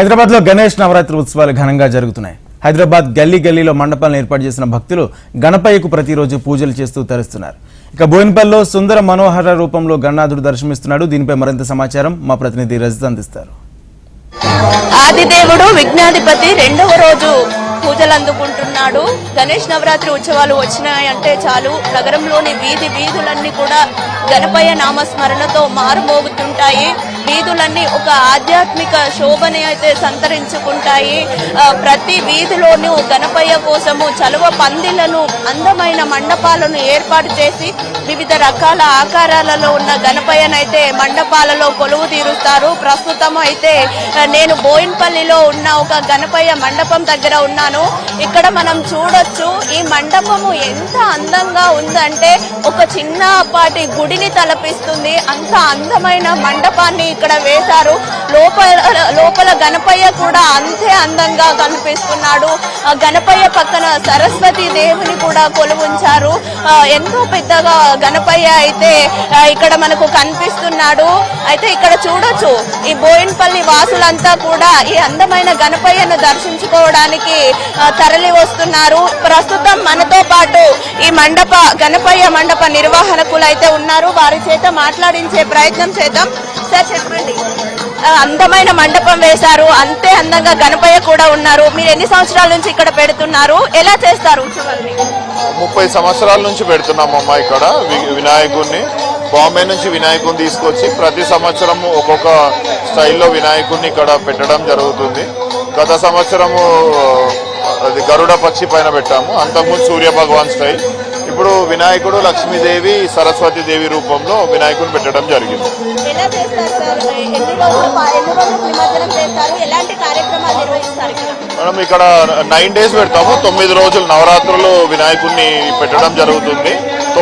హైదరాబాద్లో గణేష్ నవరాత్రి ఉత్సవాలు ఘనంగా జరుగుతున్నాయి. హైదరాబాద్ గల్లీ గల్లీలో మండపాలను ఏర్పాటు చేసిన భక్తులు గణపయ్యకు ప్రతిరోజు పూజలు చేస్తూ తరుస్తున్నారు. ఇక బోయిన్పల్లిలో సుందర మనోహర రూపంలో గణనాథుడు దర్శనమిస్తున్నాడు. దీనిపై మరింత సమాచారం మా ప్రతినిధి రజిత అందిస్తారు. ఆదిదేవుడు విఘ్నాధిపతి రెండవ రోజు పూజలు అందుకుంటున్నాడు. గణేష్ నవరాత్రి ఉత్సవాలు వచ్చినాయంటే చాలు. నగరంలోని వీధి వీధులన్నీ కూడా గణపయ్య నామస్మరణతో మారుమోగుతుంటాయి. వీధులన్నీ ఒక ఆధ్యాత్మిక శోభని అయితే సంతరించుకుంటాయి. ప్రతి వీధిలోనూ గణపయ్య కోసము చలువ పందిలను అందమైన మండపాలను ఏర్పాటు చేసి వివిధ రకాల ఆకారాలలో ఉన్న గణపయ్యనైతే మండపాలలో కొలువు తీరుస్తారు. ప్రస్తుతం అయితే నేను బోయిన్పల్లిలో ఉన్న ఒక గణపయ్య మండపం దగ్గర ఉన్నాను. ఇక్కడ మనం చూడొచ్చు ఈ మండపము ఎంత అందంగా ఉందంటే ఒక చిన్నపాటి గుడిని తలపిస్తుంది. అంత అందమైన మండపాన్ని ఇక్కడ వేశారు. లోపల లోపల గణపయ్య కూడా అంతే అందంగా కనిపిస్తున్నాడు. గణపయ్య పక్కన సరస్వతి దేవుని కూడా కొలువుంచారు. ఆ, ఎంతో పెద్దగా గణపయ్య అయితే ఇక్కడ మనకు కనిపిస్తున్నాడు. అయితే ఇక్కడ చూడొచ్చు ఈ బోయిన్పల్లి వాసులంతా కూడా ఈ అందమైన గణపయ్యను దర్శించుకోవడానికి తరలి వస్తున్నారు. ప్రస్తుతం మనతో పాటు ఈ మండప గణపయ్య మండప నిర్వాహకులు అయితే ఉన్నారు. వారి చేత మాట్లాడించే ప్రయత్నం చేద్దాం. సార్ చెప్పండి. అందమైన మండపం వేశారు. అంతే అందంగా గణపయ్య కూడా ఉన్నారు. మీరు ఎన్ని సంవత్సరాల నుంచి ఇక్కడ పెడుతున్నారు? ఎలా చేస్తారు? ఉత్సవాల్ని ముప్పై సంవత్సరాల నుంచి పెడుతున్నామమ్మా ఇక్కడ వి- వినాయకుడిని బాంబే నుంచి వినాయకుడిని తీసుకొచ్చి ప్రతి సంవత్సరము ఒక్కొక్క స్టైల్లో వినాయకుడిని ఇక్కడ పెట్టడం జరుగుతుంది. గత సంవత్సరము అది గరుడ పక్షి పైన పెట్టాము. అంతకుముందు సూర్య భగవాన్ స్టైల్. ఇప్పుడు వినాయకుడు లక్ష్మీదేవి సరస్వతి దేవి రూపంలో వినాయకుడిని పెట్టడం జరిగింది. మనం ఇక్కడ నైన్ డేస్ పెడతాము. తొమ్మిది రోజులు నవరాత్రులు వినాయకుడిని పెట్టడం జరుగుతుంది.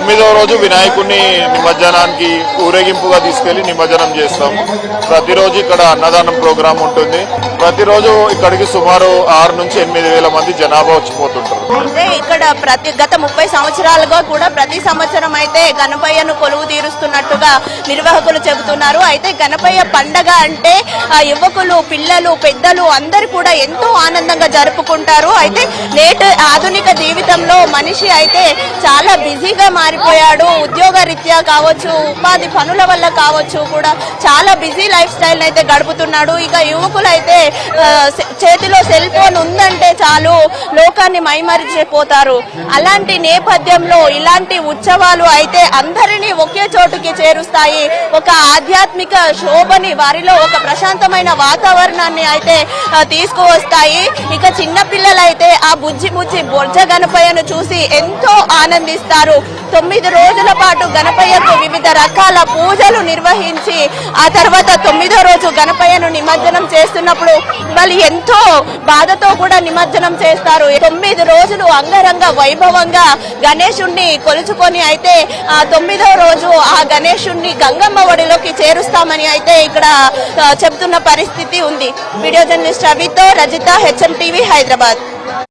తొమ్మిదవ రోజు వినాయకుడిని నిమజ్జనానికి ఊరేగింపుగా తీసుకెళ్ళి నిమజ్జనం చేస్తాము ప్రతిరోజు ఇక్కడ అన్నదానం ప్రోగ్రాం ఉంటుంది. ప్రతిరోజు ఇక్కడికి సుమారు ఆరు నుంచి ఎనిమిది వేల మంది జనాభా వచ్చిపోతుంటారు. అంటే ఇక్కడ ప్రతి గత ముప్పై సంవత్సరాలుగా కూడా ప్రతి సంవత్సరం అయితే గణపయ్యను కొలువు తీరుస్తున్నట్టుగా నిర్వాహకులు చెబుతున్నారు. అయితే గణపయ్య పండగ అంటే ఆ, యువకులు పిల్లలు పెద్దలు అందరు కూడా ఎంతో ఆనందంగా జరుపుకుంటారు. అయితే నేటి ఆధునిక జీవితంలో మనిషి అయితే చాలా బిజీగా మారి ఉద్యోగ రీత్యా కావచ్చు ఉపాధి పనుల వల్ల కావచ్చు కూడా చాలా బిజీ లైఫ్ స్టైల్ అయితే గడుపుతున్నాడు. ఇక యువకులు అయితే చేతిలో సెల్ ఫోన్ ఉందంటే చాలు లోకాన్ని మైమరిచిపోతారు. అలాంటి నేపథ్యంలో ఇలాంటి ఉత్సవాలు అయితే అందరినీ ఒకే చోటుకి చేరుస్తాయి. ఒక ఆధ్యాత్మిక శోభని వారిలో ఒక ప్రశాంతమైన వాతావరణాన్ని అయితే తీసుకువస్తాయి. ఇక చిన్న పిల్లలైతే ఆ బుజ్జి బుజ్జి బొజ్జ గణపయ్యను చూసి ఎంతో ఆనందిస్తారు. తొమ్మిది రోజుల పాటు గణపయ్యకు వివిధ రకాల పూజలు నిర్వహించి ఆ తర్వాత తొమ్మిదో రోజు గణపయ్యను నిమజ్జనం చేస్తున్నప్పుడు వాళ్ళు ఎంతో బాధతో కూడా నిమజ్జనం చేస్తారు. తొమ్మిది రోజులు అంగరంగ వైభవంగా గణేశుణ్ణి కొలుచుకొని అయితే ఆ తొమ్మిదో రోజు ఆ గణేశుణ్ణి గంగమ్మ ఒడిలోకి చేరుస్తామని అయితే ఇక్కడ చెప్తున్న పరిస్థితి ఉంది. వీడియో జర్నలిస్ట్ రవితో రజిత హెచ్ఎం టీవీ హైదరాబాద్.